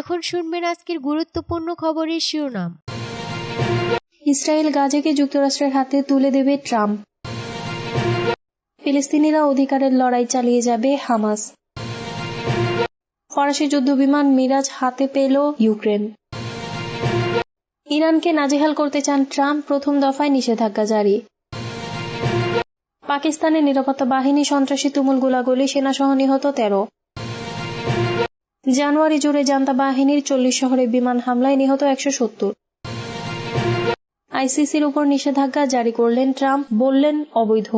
এখন শুনবেন আজকের গুরুত্বপূর্ণ খবরের শিরোনাম। ইসরায়েল গাজাকে যুক্তরাষ্ট্রের হাতে তুলে দেবে ট্রাম্প। ফিলিস্তিনিরা অধিকারের লড়াই চালিয়ে যাবে হামাস। ফরাসি যুদ্ধবিমান মিরাজ হাতে পেল ইউক্রেন। ইরানকে নাজেহাল করতে চান ট্রাম্প, প্রথম দফায় নিষেধাজ্ঞা জারি। পাকিস্তানের নিরাপত্তা বাহিনী সন্ত্রাসী তুমুল গোলাগুলি, সেনাসহ নিহত তেরো। জানুয়ারি জুড়ে জান্তা বাহিনীর চল্লিশ শহরে বিমান হামলায় নিহত একশো সত্তর। আইসিসির উপর নিষেধাজ্ঞা জারি করলেন ট্রাম্প, বললেন অবৈধ।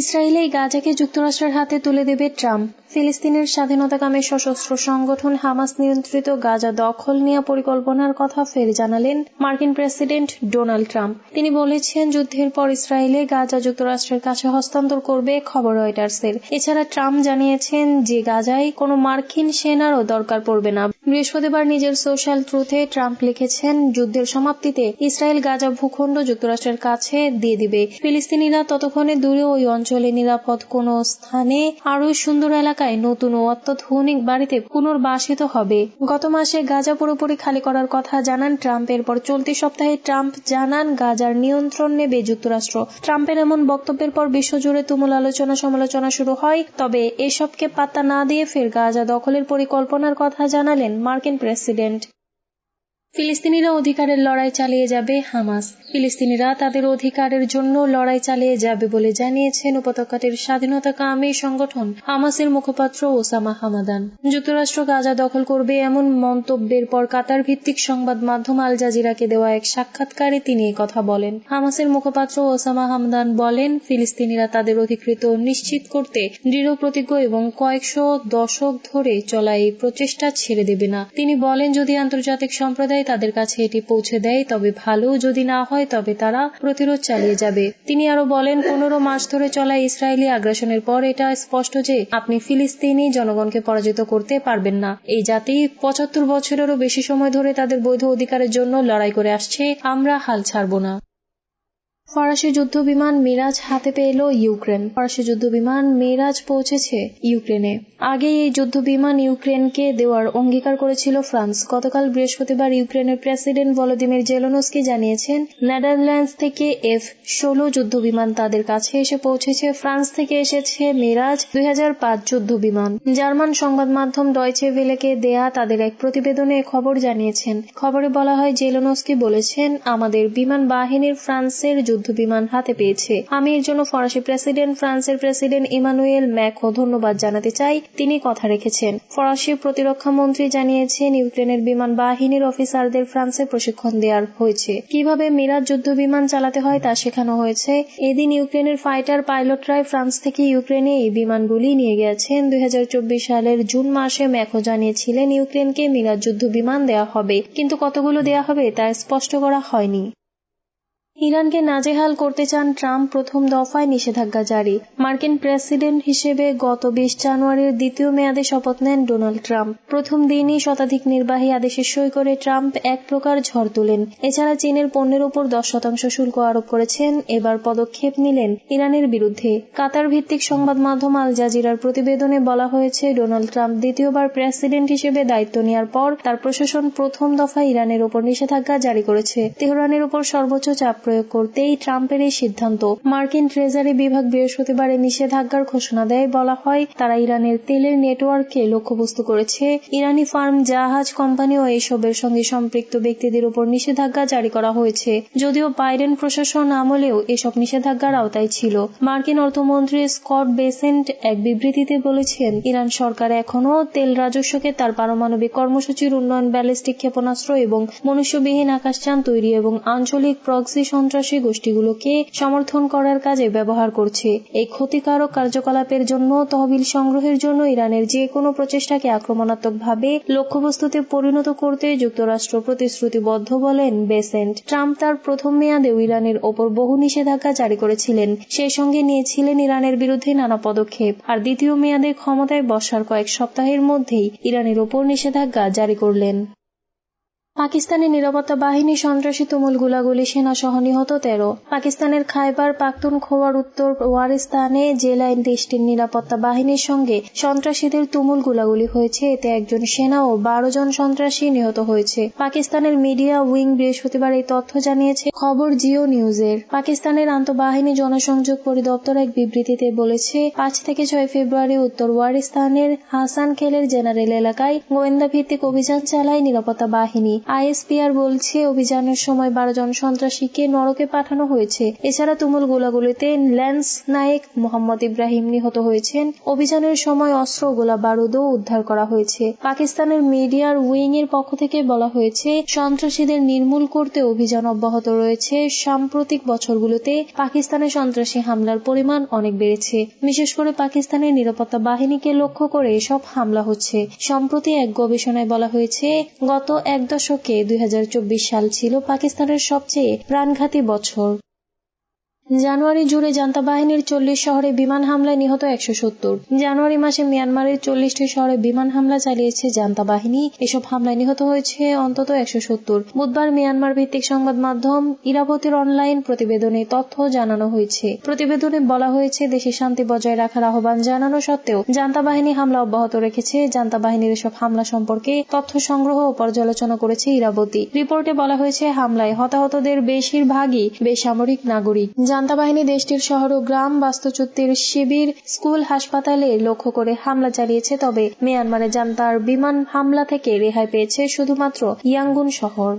ইসরায়েলে গাজাকে যুক্তরাষ্ট্রের হাতে তুলে দেবে ট্রাম্প। ফিলিস্তিনের স্বাধীনতাকামী সশস্ত্র সংগঠন হামাস নিয়ন্ত্রিত গাজা দখল নেওয়া পরিকল্পনার কথা ফের জানালেন মার্কিন প্রেসিডেন্ট ডোনাল্ড ট্রাম্প। তিনি বলেছেন, যুদ্ধের পর ইসরায়েলে গাজা যুক্তরাষ্ট্রের কাছে হস্তান্তর করবে খবর রয়টার্সের। এছাড়া ট্রাম্প জানিয়েছেন, যে গাজায় কোনো মার্কিন সেনারও দরকার পড়বে না। বৃহস্পতিবার নিজের সোশ্যাল ট্রুথে ট্রাম্প লিখেছেন, যুদ্ধের সমাপ্তিতে ইসরায়েল গাজা ভূখণ্ড যুক্তরাষ্ট্রের কাছে দিয়ে দিবে। ফিলিস্তিনিরা ততক্ষণে দূরে ওই অঞ্চলে নিরাপদ কোন স্থানে আরও সুন্দর এলাকায় নতুন ও অত্যাধুনিক বাড়িতে পুনর্বাসিত হবে। গত মাসে গাজা পুরোপুরি খালি করার কথা জানান ট্রাম্প। এরপর চলতি সপ্তাহে ট্রাম্প জানান, গাজার নিয়ন্ত্রণ নেবে যুক্তরাষ্ট্র। ট্রাম্পের এমন বক্তব্যের পর বিশ্বজুড়ে তুমুল আলোচনা সমালোচনা শুরু হয়, তবে এসবকে পাত্তা না দিয়ে ফের গাজা দখলের পরিকল্পনার কথা জানালেন মার্কিন প্রেসিডেন্ট ফিলিস্তিনিরা অধিকারের লড়াই চালিয়ে যাবে হামাস। ফিলিস্তিনিরা তাদের অধিকারের জন্য লড়াই চালিয়ে যাবে বলে জানিয়েছেন উপত্যকাটির স্বাধীনতাকামী সংগঠন হামাসের মুখপাত্র ওসামা হামাদান। যুক্তরাষ্ট্র গাজা দখল করবে এমন মন্তব্যের পর কাতার ভিত্তিক সংবাদ মাধ্যম আল জাজিরাকে দেওয়া এক সাক্ষাৎকারে তিনি কথা বলেন। হামাসের মুখপাত্র ওসামা হামদান বলেন, ফিলিস্তিনিরা তাদের অধিকৃত নিশ্চিত করতে দৃঢ় প্রতিজ্ঞ এবং কয়েকশো দশক ধরে চলা এই প্রচেষ্টা ছেড়ে দেবে না। তিনি বলেন, যদি আন্তর্জাতিক সম্প্রদায় তাদের কাছে এটি পৌঁছে দেয়, তবে ভালো যদি না হয় তবে তারা প্রতিরোধ চালিয়ে যাবে। তিনি আরও বলেন, পনেরো মাস ধরে চলা ইসরায়েলি আগ্রাসনের পর এটা স্পষ্ট যে আপনি ফিলিস্তিনি জনগণকে পরাজিত করতে পারবেন না। এই জাতি পঁচাত্তর বছরেরও বেশি সময় ধরে তাদের বৈধ অধিকারের জন্য লড়াই করে আসছে, আমরা হাল ছাড়ব না। ফরাসি যুদ্ধ বিমান মিরাজ হাতে পেল ইউক্রেন। ফরাসি যুদ্ধ বিমান মিরাজ পৌঁছেছে ইউক্রেনে। আগে এই যুদ্ধ বিমান ইউক্রেনকে দেওয়ার অঙ্গীকার করেছিল ফ্রান্স। গতকাল বৃহস্পতিবার ইউক্রেনের প্রেসিডেন্ট ভলোদিমির জেলোনস্কি জানিয়েছেন, নেদারল্যান্ডস থেকে এফ ষোলো যুদ্ধ বিমান তাদের কাছে এসে পৌঁছেছে। ফ্রান্স থেকে এসেছে মিরাজ দুই হাজার পাঁচ যুদ্ধ বিমান জার্মান সংবাদ মাধ্যম ডয়চে ভেলেকে দেয়া তাদের এক প্রতিবেদনে খবর জানিয়েছেন। খবরে বলা হয়, জেলোনস্কি বলেছেন, আমাদের বিমান বাহিনীর ফ্রান্সের যুদ্ধ বিমান হাতে পেয়েছে। আমি এর জন্য ফরাসি প্রেসিডেন্ট, ফ্রান্সের প্রেসিডেন্ট ইমানুয়েল ম্যাকো ধন্যবাদ জানাতে চাই। তিনি কথা রেখেছেন। ফরাসি প্রতিরক্ষা মন্ত্রী জানিয়েছেন, ইউক্রেনের বিমান বাহিনীর অফিসারদের ফ্রান্সে প্রশিক্ষণ দেওয়ার হয়েছে। কীভাবে মিরাজ যুদ্ধ বিমান চালাতে হয় তা শেখানো হয়েছে। এদিন ইউক্রেনের ফাইটার পাইলটরাই ফ্রান্স থেকে ইউক্রেনে এই বিমানগুলি নিয়ে গেছেন। দুই হাজার চব্বিশ সালের জুন মাসে ম্যাকো জানিয়েছিলেন, ইউক্রেনকে মিরাজ যুদ্ধ বিমান দেওয়া হবে। কিন্তু কতগুলো দেওয়া হবে তা স্পষ্ট করা হয়নি। ইরানকে নাজেহাল করতে চান ট্রাম্প প্রথম দফায় নিষেধাজ্ঞা জারি। মার্কিন প্রেসিডেন্ট হিসেবে গত বিশ জানুয়ারির দ্বিতীয় মেয়াদে শপথ নেন ডোনাল্ড ট্রাম্প। প্রথম দিনই শতাধিক নির্বাহী আদেশে সই করে ট্রাম্প এক প্রকার ঝড় তোলেন। এছাড়া চীনের পণ্যের উপর দশ শতাংশ শুল্ক আরোপ করেছেন, এবার পদক্ষেপ নিলেন ইরানের বিরুদ্ধে। কাতার ভিত্তিক সংবাদ মাধ্যম আল জাজিরার প্রতিবেদনে বলা হয়েছে, ডোনাল্ড ট্রাম্প দ্বিতীয়বার প্রেসিডেন্ট হিসেবে দায়িত্ব নেওয়ার পর তার প্রশাসন প্রথম দফা ইরানের উপর নিষেধাজ্ঞা জারি করেছে। তেহরানের উপর সর্বোচ্চ চাপ প্রয়োগ করতেই ট্রাম্পের এই সিদ্ধান্ত। মার্কিন ট্রেজারি বিভাগ বৃহস্পতিবার এই নিষেধাজ্ঞার ঘোষণা দেয়। বলা হয়, তারা ইরানের তেলের নেটওয়ার্ককে লক্ষ্যবস্তু করেছে। ইরানি ফার্ম জাহাজ কোম্পানি ও এসবের সঙ্গে সম্পৃক্ত ব্যক্তিদের উপর নিষেধাজ্ঞা জারি করা হয়েছে। যদিও বাইডেন প্রশাসন আমলেও এসব নিষেধাজ্ঞার আওতায় ছিল। মার্কিন অর্থমন্ত্রী স্কট বেসেন্ট এক বিবৃতিতে বলেছেন, ইরান সরকার এখনও তেল রাজস্বকে তার পারমাণবিক কর্মসূচির উন্নয়ন, ব্যালিস্টিক ক্ষেপণাস্ত্র এবং মনুষ্যবিহীন আকাশযান তৈরি এবং আঞ্চলিক প্রক্সি সন্ত্রাসী গোষ্ঠীগুলোকে সমর্থন করার কাজে ব্যবহার করছে। এই ক্ষতিকারক কার্যকলাপের জন্য তহবিল সংগ্রহের জন্য ইরানের যে কোনো প্রচেষ্টাকে আক্রমণাত্মকভাবে লক্ষ্যবস্তুতে পরিণত করতে যুক্তরাষ্ট্র প্রতিশ্রুতিবদ্ধ বলেন বেসেন্ট। ট্রাম্প তার প্রথম মেয়াদেও ইরানের ওপর বহু নিষেধাজ্ঞা জারি করেছিলেন। সেই সঙ্গে নিয়েছিলেন ইরানের বিরুদ্ধে নানা পদক্ষেপ। আর দ্বিতীয় মেয়াদে ক্ষমতায় বসার কয়েক সপ্তাহের মধ্যেই ইরানের ওপর নিষেধাজ্ঞা জারি করলেন। পাকিস্তানের নিরাপত্তা বাহিনী সন্ত্রাসী তুমুল গুলাগুলি সেনা সহ নিহত তেরো। পাকিস্তানের খাইবার পাখতুন খোয়ার উত্তর ওয়ারিস্তানে জেলায় দেশটির নিরাপত্তা বাহিনীর সঙ্গে সন্ত্রাসীদের তুমুল গুলাগুলি হয়েছে। এতে একজন সেনা ও বারো জন সন্ত্রাসী নিহত হয়েছে। পাকিস্তানের মিডিয়া উইং বৃহস্পতিবার এই তথ্য জানিয়েছে। খবর জিও নিউজের। পাকিস্তানের আন্তঃবাহিনী জনসংযোগ পরিদপ্তর এক বিবৃতিতে বলেছে, পাঁচ থেকে ছয় ফেব্রুয়ারি উত্তর ওয়ারিস্তানের হাসান খেলের জেনারেল এলাকায় গোয়েন্দা ভিত্তিক অভিযান চালায় নিরাপত্তা বাহিনী। আইএসপিআর বলছে, অভিযানের সময় বারো জন সন্ত্রাসীকে নরকে পাঠানো হয়েছে। এছাড়া তুমুল গোলাগুলিতে ল্যান্স নায়েক, মোহাম্মদ ইব্রাহিম নিহত হয়েছেন। অভিযানের সময় অস্ত্র গোলা বারুদও উদ্ধার করা হয়েছে। পাকিস্তানের মিডিয়ার উইং এর পক্ষ থেকে বলা হয়েছে, সন্ত্রাসীদের নির্মূল করতে অভিযান অব্যাহত রয়েছে। সাম্প্রতিক বছরগুলোতে পাকিস্তানে সন্ত্রাসী হামলার পরিমাণ অনেক বেড়েছে। বিশেষ করে পাকিস্তানের নিরাপত্তা বাহিনীকে লক্ষ্য করে এসব হামলা হচ্ছে। সম্প্রতি এক গবেষণায় বলা হয়েছে, গত এক দশকে দুই সাল ছিল পাকিস্তানের সবচেয়ে প্রাণঘাতী বছর। জানুয়ারি জুড়ে জান্তা বাহিনীর চল্লিশ শহরে বিমান হামলায় নিহত একশো সত্তর। জানুয়ারি মাসে মিয়ানমারের চল্লিশটি শহরে বিমান হামলা চালিয়েছে জান্তা বাহিনী এসব হামলায় নিহত হয়েছে অন্তত একশো সত্তর। বুধবার মিয়ানমার ভিত্তিক সংবাদ মাধ্যম ইরাবতীর অনলাইন প্রতিবেদনে তথ্য জানানো হয়েছে। প্রতিবেদনে বলা হয়েছে, দেশে শান্তি বজায় রাখার আহ্বান জানানো সত্ত্বেও জান্তা বাহিনী হামলা অব্যাহত রেখেছে। জান্তা বাহিনীর এসব হামলা সম্পর্কে তথ্য সংগ্রহ ও পর্যালোচনা করেছে ইরাবতী। রিপোর্টে বলা হয়েছে, হামলায় হতাহতদের বেশিরভাগই বেসামরিক নাগরিক। জান্তা বাহিনী দেশটির শহর ও গ্রাম বাস্তুচ্যুতির শিবির স্কুল হাসপাতালে লক্ষ্য করে হামলা চালিয়েছে, তবে মিয়ানমারে জান্তার বিমান হামলা থেকে রেহাই পেয়েছে শুধুমাত্র ইয়াঙ্গুন শহর।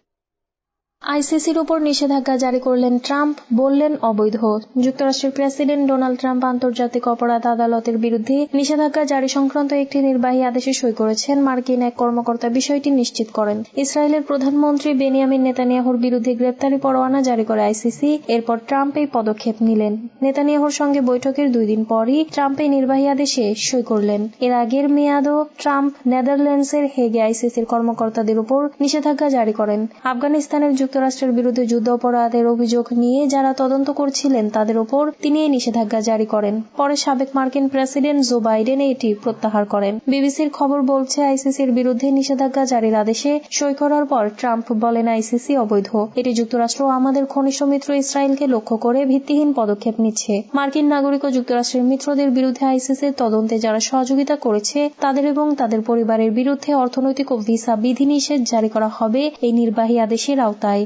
আইসিসির উপর নিষেধাজ্ঞা জারি করলেন ট্রাম্প, বললেন অবৈধ। যুক্তরাষ্ট্রের প্রেসিডেন্ট ডোনাল্ড ট্রাম্প আন্তর্জাতিক অপরাধ আদালতের বিরুদ্ধে নিষেধাজ্ঞা জারি সংক্রান্ত একটি নির্বাহী আদেশে সই করেছেন মার্কিন এক কর্মকর্তা। বিষয়টি নিশ্চিত করেন। ইসরায়েলের প্রধানমন্ত্রী বেনিয়ামিন নেতানিয়াহুর বিরুদ্ধে গ্রেপ্তারি পরোয়ানা জারি করে আইসিসি। এরপর ট্রাম্প এই পদক্ষেপ নিলেন। নেতানিয়াহুর সঙ্গে বৈঠকের দুই দিন পরই ট্রাম্প এই নির্বাহী আদেশে সই করলেন। এর আগের মেয়াদও ট্রাম্প নেদারল্যান্ডসের হেগে আইসিসির কর্মকর্তাদের উপর নিষেধাজ্ঞা জারি করেন। আফগানিস্তানের যুক্তরাষ্ট্রের বিরুদ্ধে যুদ্ধ অপরাধের অভিযোগ নিয়ে যারা তদন্ত করছিলেন, তাদের ওপর তিনি এই নিষেধাজ্ঞা জারি করেন। পরে সাবেক মার্কিন প্রেসিডেন্ট জো বাইডেন এটি প্রত্যাহার করেন। বিবিসির খবর বলছে, আইসিসির বিরুদ্ধে নিষেধাজ্ঞা জারির আদেশে সই করার পর ট্রাম্প বলেন, আইসিসি অবৈধ। এটি যুক্তরাষ্ট্র আমাদের ঘনিষ্ঠ মিত্র ইসরায়েলকে লক্ষ্য করে ভিত্তিহীন পদক্ষেপ নিচ্ছে। মার্কিন নাগরিক ও যুক্তরাষ্ট্রের মিত্রদের বিরুদ্ধে আইসিসির তদন্তে যারা সহযোগিতা করেছে, তাদের এবং তাদের পরিবারের বিরুদ্ধে অর্থনৈতিক ও ভিসা বিধিনিষেধ জারি করা হবে, এই নির্বাহী আদেশের আওতায়।